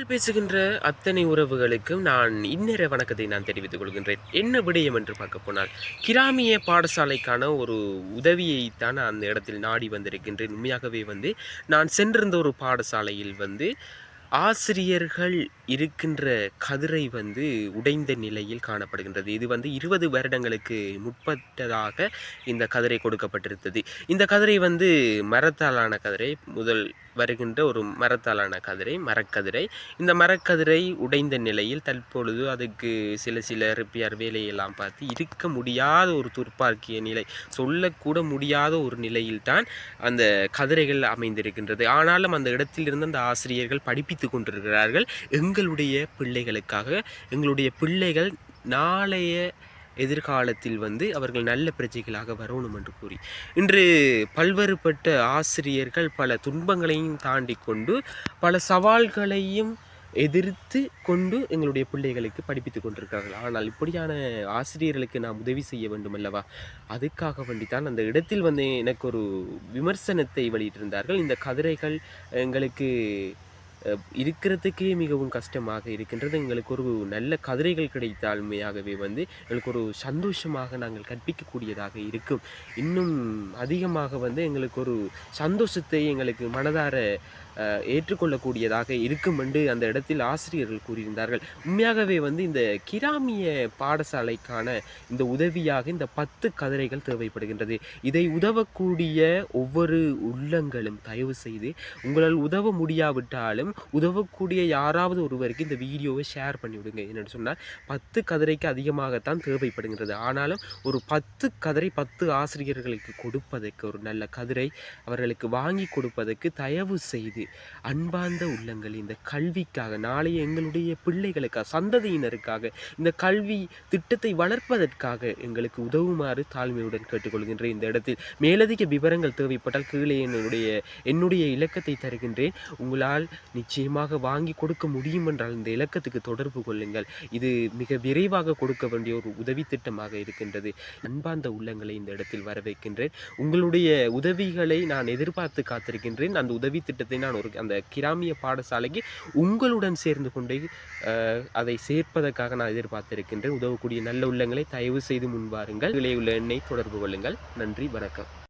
தமிழ் பேசுகின்ற அத்தனை உறவுகளுக்கும் நான் இன்னிற வணக்கத்தை நான் தெரிவித்துக் கொள்கின்றேன். என்ன விடயம் என்று பார்க்க போனால் கிராமிய பாடசாலைக்கான ஒரு உதவியைத்தான் அந்த இடத்தில் நாடி வந்திருக்கின்றேன். உண்மையாகவே வந்து நான் சென்றிருந்த ஒரு பாடசாலையில் வந்து ஆசிரியர்கள் இருக்கின்ற கதிரை வந்து உடைந்த நிலையில் காணப்படுகின்றது. இது வந்து இருபது வருடங்களுக்கு முற்பட்டதாக இந்த கதிரை கொடுக்கப்பட்டிருந்தது. இந்த கதிரை வந்து மரத்தாலான கதிரை முதல் வருகின்ற ஒரு மரத்தாலான கதிரை மரக்கதிரை. இந்த மரக்கதிரை உடைந்த நிலையில் தற்பொழுது அதுக்கு சில சில ரிப்பேர் வேலையெல்லாம் பார்த்து இருக்க முடியாத ஒரு துர்ப்பாக்கிய நிலை சொல்லக்கூட முடியாத ஒரு நிலையில்தான் அந்த கதிரைகள் அமைந்திருக்கின்றது. ஆனாலும் அந்த இடத்திலிருந்து அந்த ஆசிரியர்கள் படிப்பித்து கொண்டிருக்கிறார்கள். எங்களுடைய பிள்ளைகளுக்காக எங்களுடைய பிள்ளைகள் நாளைய எதிர்காலத்தில் வந்து அவர்கள் நல்ல பிரஜைகளாக வரணும் என்று கூறி. இன்று பல்வேறுபட்ட ஆசிரியர்கள் பல துன்பங்களையும் தாண்டி கொண்டு பல சவால்களையும் எதிர்த்து கொண்டு எங்களுடைய பிள்ளைகளுக்கு படிப்பித்து கொண்டிருக்கிறார்கள். ஆனால் இப்படியான ஆசிரியர்களுக்கு நாம் உதவி செய்ய வேண்டும் அல்லவா அதுக்காக வேண்டித்தான் அந்த இடத்தில் வந்து எனக்கு ஒரு விமர்சனத்தை வெளியிட்டிருந்தார்கள். இந்த கதிரைகள் எங்களுக்கு இருக்கிறதுக்கே மிகவும் கஷ்டமாக இருக்கின்றது. எங்களுக்கு ஒரு நல்ல கதிரைகள் கிடைத்தாலுமையாகவே வந்து எங்களுக்கு ஒரு சந்தோஷமாக நாங்கள் கற்பிக்கக்கூடியதாக இருக்கும். இன்னும் அதிகமாக வந்து எங்களுக்கு ஒரு சந்தோஷத்தை எங்களுக்கு மனதார ஏற்றுக்கொள்ளக்கூடியதாக இருக்கும் என்று அந்த இடத்தில் ஆசிரியர்கள் கூறியிருந்தார்கள். உண்மையாகவே வந்து இந்த கிராமிய பாடசாலைக்கான இந்த உதவியாக இந்த பத்து கதிரைகள் தேவைப்படுகின்றது. இதை உதவக்கூடிய ஒவ்வொரு உள்ளங்களும் தயவு செய்து உங்களால் உதவ முடியாவிட்டாலும் உதவக்கூடிய யாராவது ஒருவருக்கு இந்த வீடியோவை ஷேர் பண்ணிவிடுங்க என்னென்னு சொன்னால் பத்து கதிரைக்கு அதிகமாகத்தான் தேவைப்படுகின்றது. ஆனாலும் ஒரு பத்து கதிரை பத்து ஆசிரியர்களுக்கு கொடுப்பதற்கு ஒரு நல்ல கதிரை அவர்களுக்கு வாங்கி கொடுப்பதற்கு தயவு செய்து அன்பார்ந்த உள்ளங்கள் இந்த கல்விக்காக நாளைய எங்களுடைய பிள்ளைகளுக்காக சந்ததியினருக்காக இந்த கல்வி திட்டத்தை வளர்ப்பதற்காக எங்களுக்கு உதவுமாறு தாழ்மையுடன் கேட்டுக்கொள்கின்றேன் இந்த இடத்தில். மேலதிக விவரங்கள் தேவைப்பட்டால் கீழே என்னுடைய என்னுடைய இலக்கத்தை தருகின்றேன். உங்களால் நிச்சயமாக வாங்கி கொடுக்க முடியும் என்றால் இந்த இலக்கத்துக்கு தொடர்பு கொள்ளுங்கள். இது மிக விரைவாக கொடுக்க வேண்டிய ஒரு உதவி திட்டமாக இருக்கின்றது. அன்பார்ந்த உள்ளங்களை இந்த இடத்தில் வரவேற்கின்றேன். உங்களுடைய உதவிகளை நான் எதிர்பார்த்து காத்திருக்கின்றேன். அந்த உதவி திட்டத்தை நான் ஒரு அந்த கிராமிய பாடசாலைக்கு உங்களுடன் சேர்ந்து கொண்டு அதை சேர்ப்பதற்காக நான் எதிர்பார்த்திருக்கின்றேன். உதவக்கூடிய நல்ல உள்ளங்களை தயவு செய்து முன்வாருங்கள் விலையுள்ள உள்ள எண்ணை தொடர்பு கொள்ளுங்கள். நன்றி. வணக்கம்.